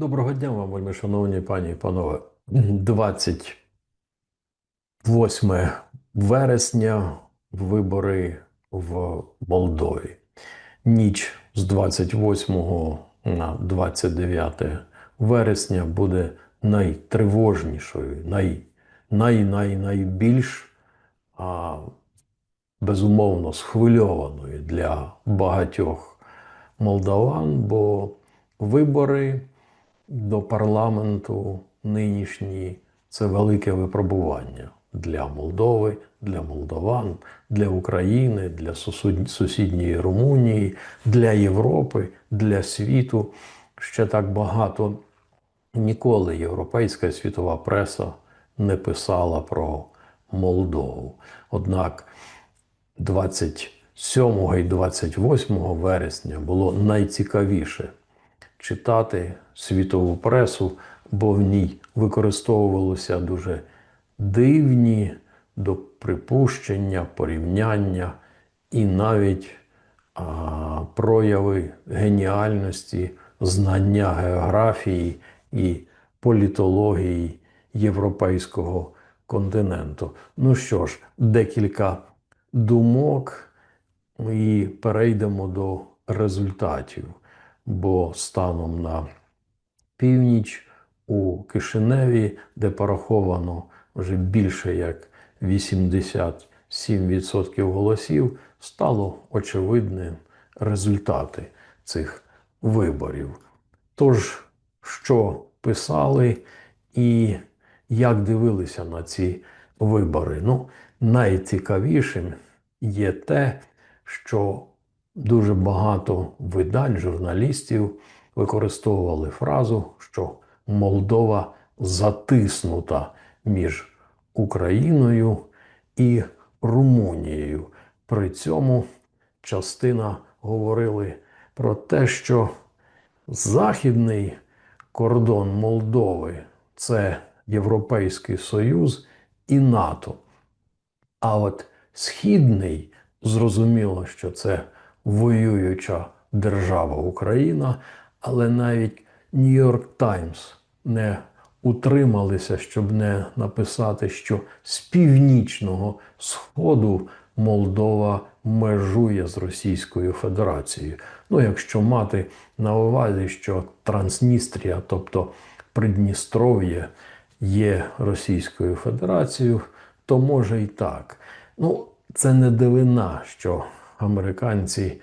Доброго дня вам, вельми шановні пані і панове. 28 вересня вибори в Молдові. Ніч з 28 на 29 вересня буде найтривожнішою, най, най, най, найбільш а, безумовно схвильованою для багатьох молдаван, бо вибори до парламенту нинішні це велике випробування для Молдови, для молдаван, для України, для сусідньої Румунії, для Європи, для світу. Ще так багато ніколи європейська світова преса не писала про Молдову. Однак 27 і 28 вересня було найцікавіше читати світову пресу, бо в ній використовувалися дуже дивні до припущення, порівняння і навіть а, прояви геніальності, знання географії і політології європейського континенту. Ну що ж, декілька думок і перейдемо до результатів. Бо станом на північ у Кишиневі, де пораховано вже більше як 87% голосів, стало очевидним результати цих виборів. Тож, що писали і як дивилися на ці вибори? Ну, найцікавішим є те, що дуже багато видань, журналістів використовували фразу, що Молдова затиснута між Україною і Румунією. При цьому частина говорили про те, що західний кордон Молдови це Європейський Союз і НАТО. А от східний зрозуміло, що це воююча держава Україна, але навіть Нью-Йорк Таймс не утрималися, щоб не написати, що з північного сходу Молдова межує з Російською Федерацією. Ну, якщо мати на увазі, що Трансністрія, тобто Придністров'я, є Російською Федерацією, то може і так. Ну, це не дивина, що американці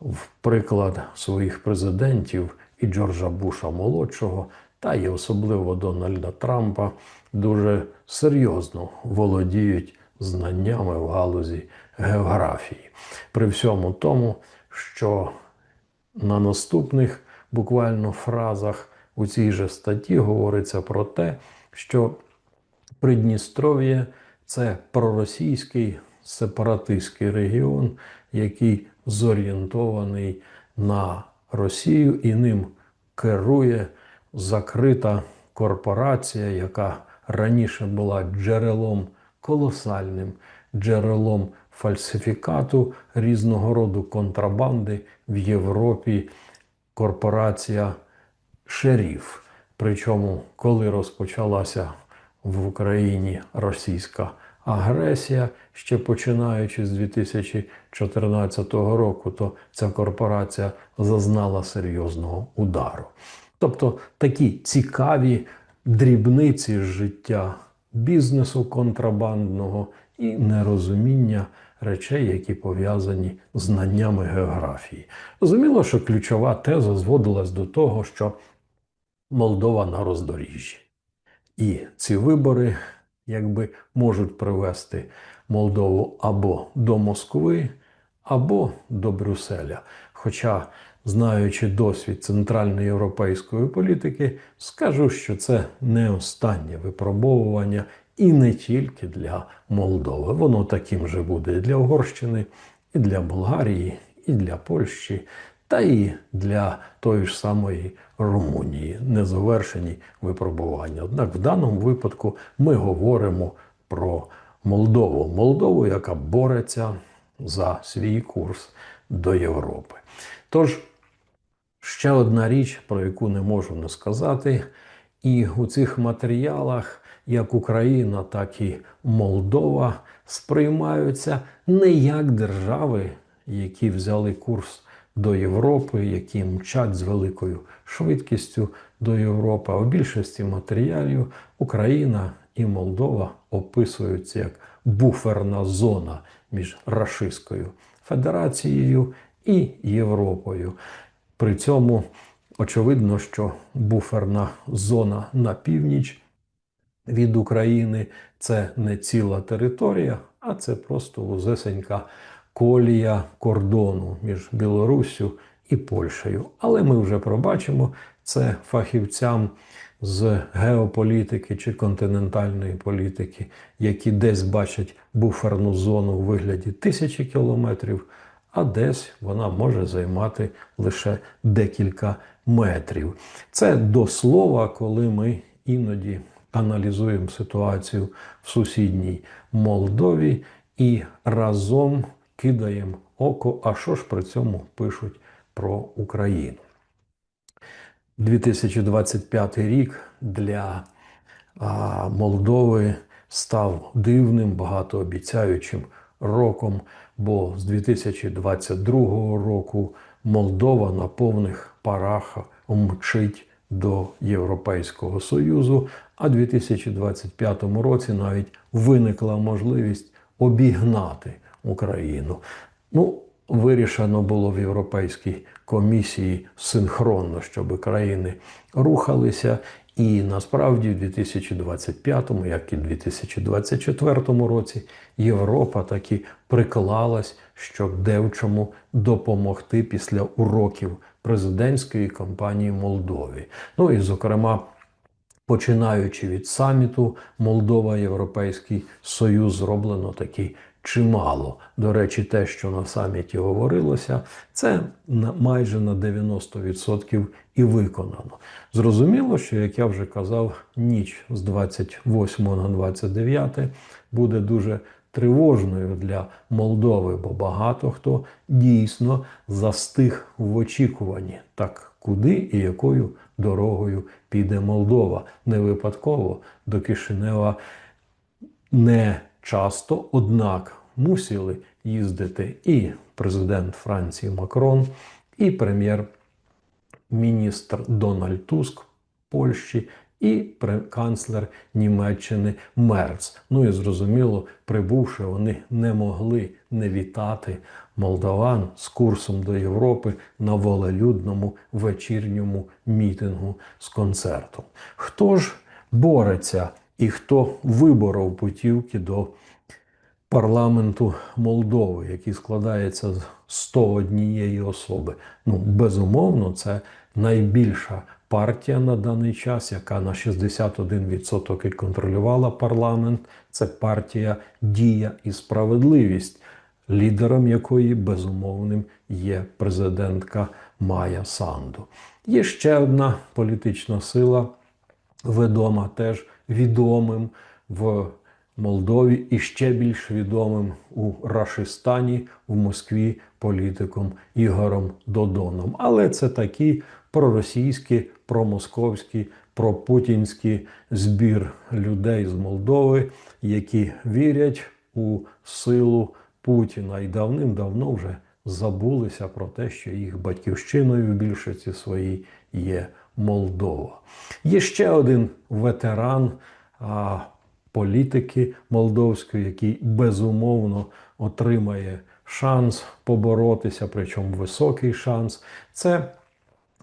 в приклад своїх президентів і Джорджа Буша молодшого, та й особливо Дональда Трампа, дуже серйозно володіють знаннями в галузі географії. При всьому тому, що на наступних буквально фразах у цій же статті говориться про те, що Придністров'я це проросійський сепаратистський регіон, який зорієнтований на Росію і ним керує закрита корпорація, яка раніше була джерелом колосальним, джерелом фальсифікату різного роду контрабанди в Європі. Корпорація Шеріф. Причому, коли розпочалася в Україні російська агресія, ще починаючи з 2014 року, то ця корпорація зазнала серйозного удару. Тобто такі цікаві дрібниці життя бізнесу контрабандного і нерозуміння речей, які пов'язані з знаннями географії. Зрозуміло, що ключова теза зводилась до того, що Молдова на роздоріжжі. І ці вибори якби можуть привести Молдову або до Москви, або до Брюсселя. Хоча, знаючи досвід центральноєвропейської політики, скажу, що це не останнє випробовування і не тільки для Молдови. Воно таким же буде і для Угорщини, і для Болгарії, і для Польщі, та і для тої ж самої Румунії незавершені випробування. Однак в даному випадку ми говоримо про Молдову. Молдову, яка бореться за свій курс до Європи. Тож, Ще одна річ, про яку не можу не сказати, і у цих матеріалах як Україна, так і Молдова сприймаються не як держави, які взяли курс до Європи, які мчать з великою швидкістю до Європи. В більшості матеріалів Україна і Молдова описуються як буферна зона між Рашистською Федерацією і Європою. При цьому очевидно, що буферна зона на північ від України це не ціла територія, а це просто вузесенька колія кордону між Білоруссю і Польщею. Але ми вже пробачимо це фахівцям з геополітики чи континентальної політики, які десь бачать буферну зону у вигляді тисячі кілометрів, а десь вона може займати лише декілька метрів. Це до слова, коли ми іноді аналізуємо ситуацію в сусідній Молдові і разом кидаємо око, а що ж при цьому пишуть про Україну. 2025 рік для а, Молдови став дивним, багатообіцяючим роком, бо з 2022 року Молдова на повних парах мчить до Європейського Союзу, а в 2025 році навіть виникла можливість обігнати Україну. Ну, вирішено було в Європейській комісії синхронно, щоб країни рухалися. І насправді в 2025, як і в 2024 році, Європа таки приклалась, щоб девчому допомогти після уроків президентської кампанії Молдові. Ну і, зокрема, починаючи від саміту Молдова Європейський Союз зроблено такі чимало. До речі, те, що на саміті говорилося, це майже на 90% і виконано. Зрозуміло, що, як я вже казав, ніч з 28 на 29 буде дуже тривожною для Молдови, бо багато хто дійсно застиг в очікуванні, так куди і якою дорогою піде Молдова. Не випадково до Кишинева не часто, однак мусили їздити і президент Франції Макрон, і прем'єр-міністр Дональд Туск Польщі. І канцлер Німеччини Мерц. Ну і зрозуміло, прибувши, вони не могли не вітати молдаван з курсом до Європи на волелюдному вечірньому мітингу з концертом. Хто ж бореться і хто виборов путівки до парламенту Молдови, який складається з 101 особи? Ну, безумовно, це найбільша партія на даний час, яка на 61% і контролювала парламент. Це партія Дія і справедливість, лідером якої безумовним є президентка Майя Санду. Є ще одна політична сила, відома теж відомим в Молдові і ще більш відомим у Рашистані в Москві політиком Ігорем Додоном. Але це такі проросійські, промосковські, пропутінські збір людей з Молдови, які вірять у силу Путіна і давним-давно вже забулися про те, що їх батьківщиною в більшості своїй є Молдова. Є ще один ветеран а, політики молдовської, який безумовно отримає шанс поборотися, причому високий шанс. Це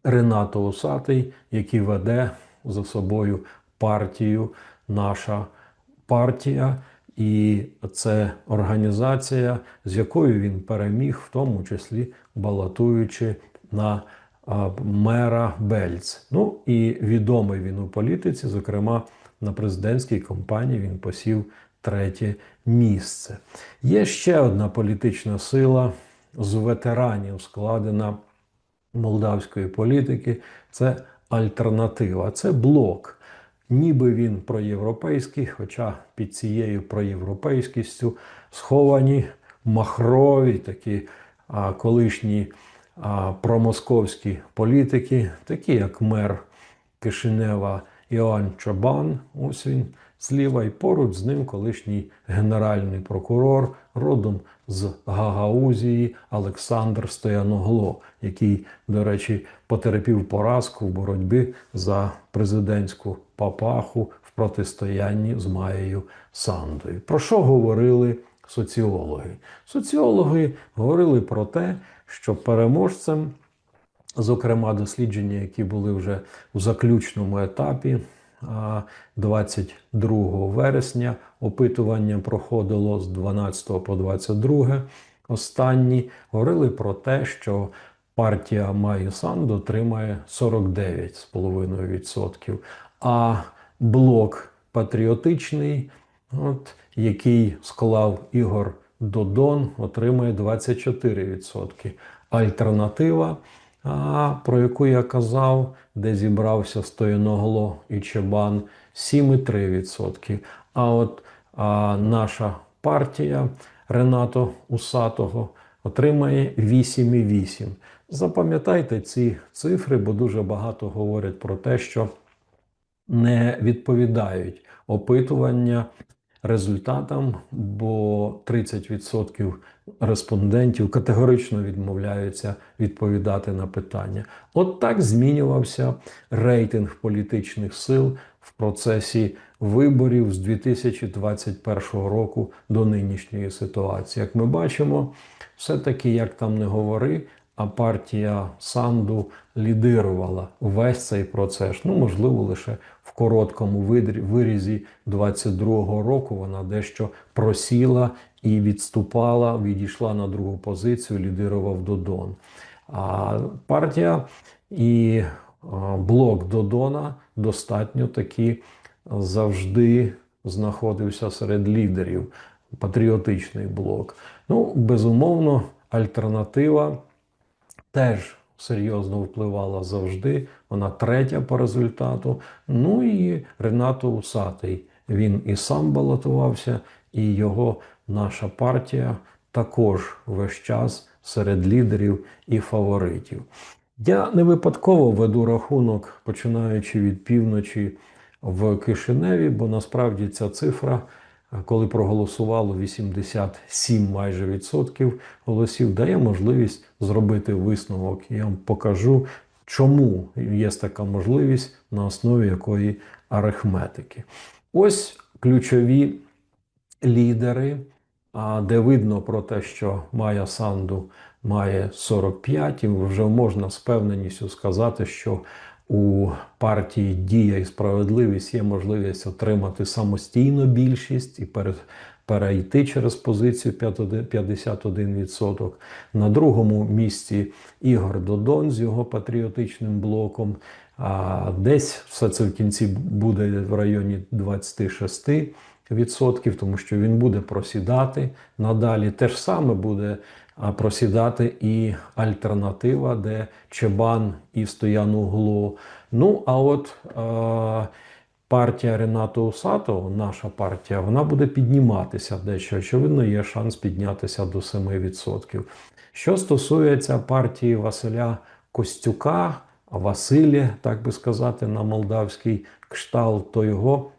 Ренато Усатий, який веде за собою партію, наша партія. І це організація, з якою він переміг, в тому числі балотуючи на мера Бельц. Ну і відомий він у політиці, зокрема на президентській кампанії він посів третє місце. Є ще одна політична сила з ветеранів, складена молдавської політики. Це альтернатива, це блок. Ніби він проєвропейський, хоча під цією проєвропейськістю сховані махрові такі а, колишні промосковські політики, такі як мер Кишинева Іоанн Чобан, ось він зліва, і поруч з ним колишній генеральний прокурор родом з Гагаузії Олександр Стояногло, який, до речі, потерпів поразку в боротьбі за президентську папаху в протистоянні з Маєю Сандою. Про що говорили соціологи? Соціологи говорили про те, що переможцем зокрема дослідження, які були вже у заключному етапі. 22 вересня опитування проходило з 12 по 22. Останні говорили про те, що партія Майю Санду отримає 49,5%, а блок патріотичний, от, який склав Ігор Додон, отримає 24%. Альтернатива про яку я казав, де зібрався Стояногло і Чебан 7,3%. А от а, наша партія Ренато Усатого отримає 8,8%. Запам'ятайте ці цифри, бо дуже багато говорять про те, що не відповідають опитування результатам, бо 30% респондентів категорично відмовляються відповідати на питання. От так змінювався рейтинг політичних сил в процесі виборів з 2021 року до нинішньої ситуації. Як ми бачимо, все-таки, як там не говори, а партія Санду лідирувала весь цей процес. Ну, можливо, лише короткому вирізі 22-го року вона дещо просіла і відступала, відійшла на другу позицію, лідирував Додон. А партія і блок Додона достатньо таки завжди знаходився серед лідерів. Патріотичний блок. Ну, безумовно, альтернатива теж серйозно впливала завжди. Вона третя по результату. Ну і Ренато Усатий. Він і сам балотувався, і його наша партія також весь час серед лідерів і фаворитів. Я не випадково веду рахунок, починаючи від півночі в Кишиневі, бо насправді ця цифра, коли проголосувало 87 майже відсотків голосів, дає можливість зробити висновок. Я вам покажу, чому є така можливість на основі якої арифметики. Ось ключові лідери, де видно про те, що Майя Санду має 45, і вже можна з певненістю сказати, що у партії Дія і справедливість є можливість отримати самостійну більшість і перейти через позицію 51%. На другому місці Ігор Додон з його патріотичним блоком. А десь все це в кінці буде в районі 26%. Відсотків, тому що він буде просідати надалі. Те ж саме буде просідати і альтернатива, де Чебан і Стоян Угло. Ну, а от е, партія Ренато Усатого, наша партія, вона буде підніматися дещо. Очевидно, є шанс піднятися до 7%. Що стосується партії Василя Костюка, Василі, так би сказати, на молдавський кшталт, то його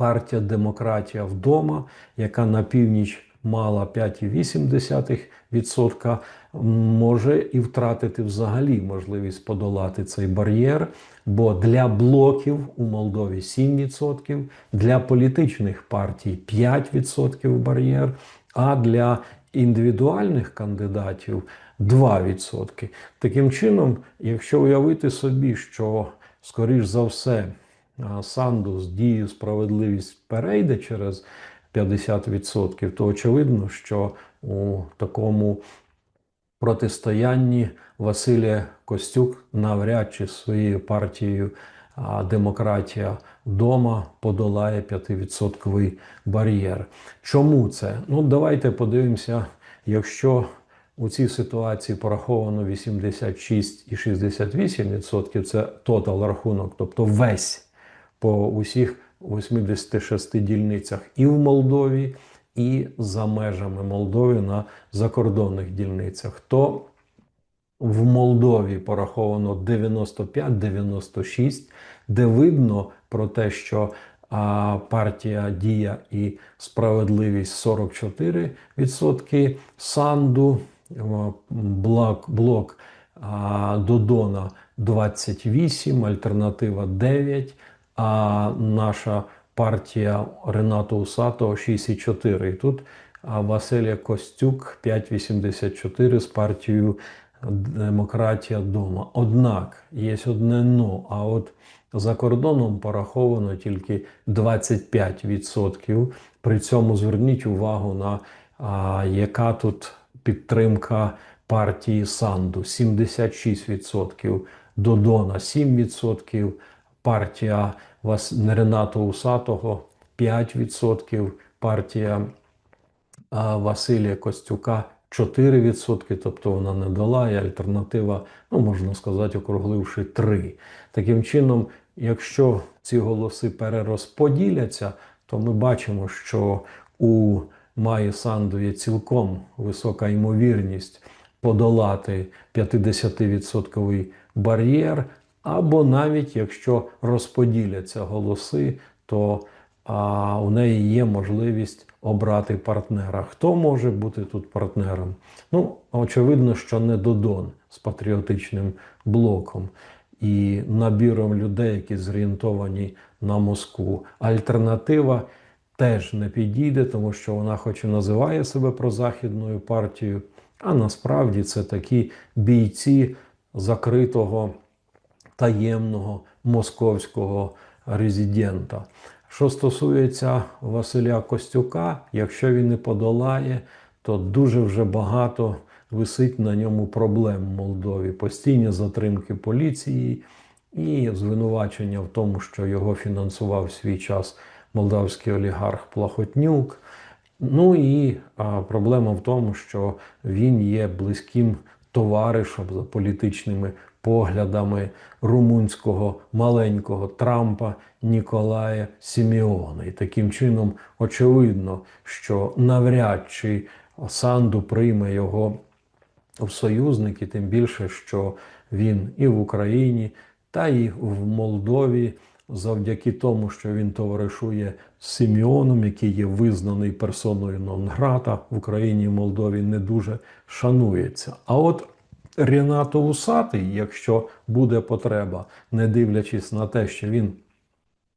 партія Демократія вдома, яка на північ мала 5,8%, може і втратити взагалі можливість подолати цей бар'єр. Бо для блоків у Молдові 7%, для політичних партій 5% бар'єр, а для індивідуальних кандидатів 2%. Таким чином, якщо уявити собі, що скоріш за все а, Санду з дією справедливість перейде через 50%, то очевидно, що у такому протистоянні Василія Костюк навряд чи своєю партією Демократія вдома подолає 5% бар'єр. Чому це? Ну, давайте подивимося, якщо у цій ситуації пораховано 86 і 68%, це тотал рахунок, тобто весь по усіх 86 дільницях і в Молдові, і за межами Молдови на закордонних дільницях, то в Молдові пораховано 95-96, де видно про те, що а, партія Дія і справедливість 44%, Санду, блок, блок Додона 28, альтернатива 9, а наша партія Рената Усатого 6,4. І тут Василія Костюк 5,84 з партією Демократія дома. Однак є одне но. А от за кордоном пораховано тільки 25%. При цьому зверніть увагу на а, яка тут підтримка партії Санду 76%, Додона 7%, партія Вас... Рената Усатого 5%, партія Василія Костюка 4%, тобто вона не дала, і альтернатива, ну можна сказати, округливши 3. Таким чином, якщо ці голоси перерозподіляться, то ми бачимо, що у Маї Санду є цілком висока ймовірність подолати 50% бар'єр, або навіть якщо розподіляться голоси, то а, у неї є можливість обрати партнера. Хто може бути тут партнером? Ну, очевидно, що не Додон з патріотичним блоком і набіром людей, які зорієнтовані на Москву. Альтернатива теж не підійде, тому що вона, хоч і називає себе прозахідною партією, а насправді це такі бійці закритого таємного московського резидента. Що стосується Василя Костюка, якщо він не подолає, то дуже вже багато висить на ньому проблем в Молдові. Постійні затримки поліції і звинувачення в тому, що його фінансував в свій час молдавський олігарх Плахотнюк. Ну і проблема в тому, що він є близьким товаришем за політичними поглядами румунського маленького Трампа Ніколая Сіміона. І таким чином очевидно, що навряд чи Санду прийме його в союзники, тим більше, що він і в Україні, та і в Молдові. Завдяки тому, що він товаришує з Сіміоном, який є визнаний персоною нон-грата в Україні і Молдові, не дуже шанується. А от Ренато Усатий, якщо буде потреба, не дивлячись на те, що він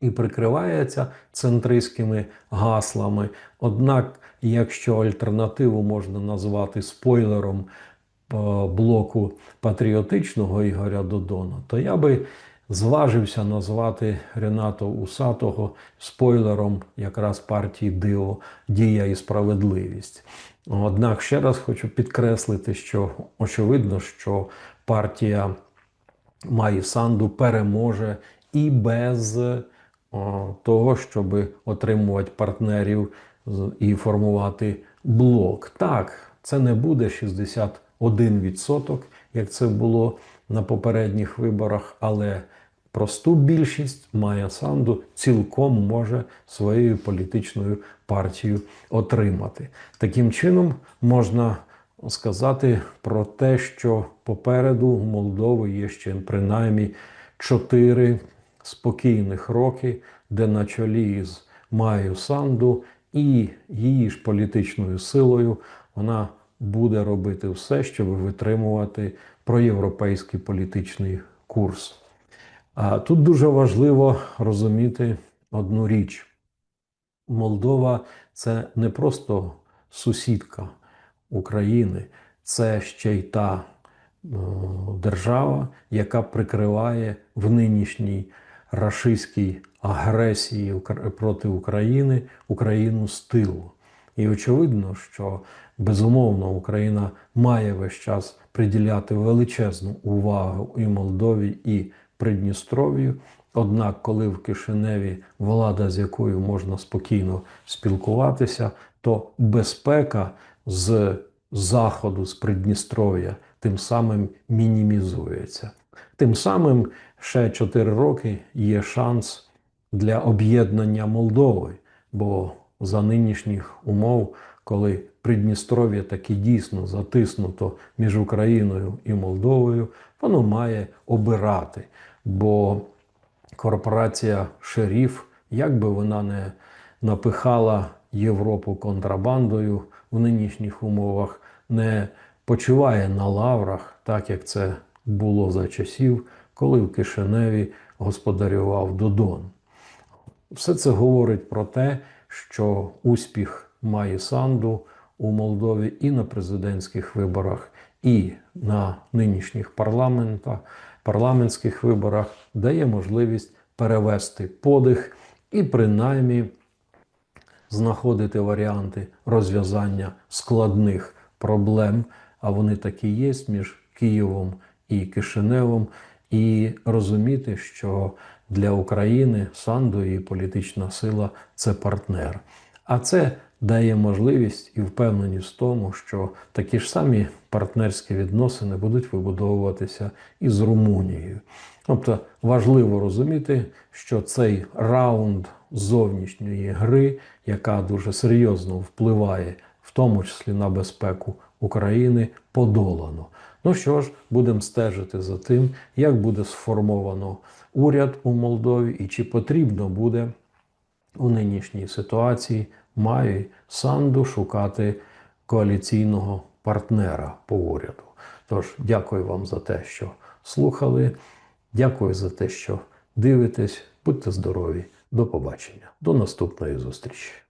і прикривається центристськими гаслами. Однак, якщо альтернативу можна назвати спойлером блоку патріотичного Ігоря Додона, то я би зважився назвати Ренато Усатого спойлером якраз партії Дио Дія і справедливість. Однак ще раз хочу підкреслити, що очевидно, що партія Маї Санду переможе і без о, того, щоб отримувати партнерів і формувати блок. Так, це не буде 61%, як це було на попередніх виборах, але просту більшість Майя Санду цілком може своєю політичною партією отримати. Таким чином можна сказати про те, що попереду у Молдови є ще принаймні чотири спокійних роки, де на чолі з Майю Санду і її ж політичною силою вона буде робити все, щоб витримувати проєвропейський політичний курс. Тут дуже важливо розуміти одну річ: Молдова це не просто сусідка України, це ще й та держава, яка прикриває в нинішній рашистській агресії проти України Україну з тилу. І очевидно, що безумовно Україна має весь час приділяти величезну увагу і Молдові, і Придністров'ю. Однак, коли в Кишиневі влада, з якою можна спокійно спілкуватися, то безпека з заходу, з Придністров'я, тим самим мінімізується. Тим самим ще 4 роки є шанс для об'єднання Молдови, бо за нинішніх умов коли Придністров'я таки дійсно затиснуто між Україною і Молдовою, воно має обирати. Бо корпорація Шеріф, як би вона не напихала Європу контрабандою в нинішніх умовах, не почиває на лаврах, так як це було за часів, коли в Кишиневі господарював Додон. Все це говорить про те, що успіх має Санду у Молдові і на президентських виборах, і на нинішніх парламентах, парламентських виборах дає можливість перевести подих і принаймні знаходити варіанти розв'язання складних проблем, а вони такі є між Києвом і Кишиневом, і розуміти, що для України Санду і політична сила це партнер. А це дає можливість і впевненість в тому, що такі ж самі партнерські відносини будуть вибудовуватися і з Румунією. Тобто важливо розуміти, що цей раунд зовнішньої гри, яка дуже серйозно впливає, в тому числі на безпеку України, подолано. Ну що ж, будемо стежити за тим, як буде сформовано уряд у Молдові і чи потрібно буде у нинішній ситуації має Санду шукати коаліційного партнера по уряду. Тож дякую вам за те, що слухали. Дякую за те, що дивитесь. Будьте здорові. До побачення. До наступної зустрічі.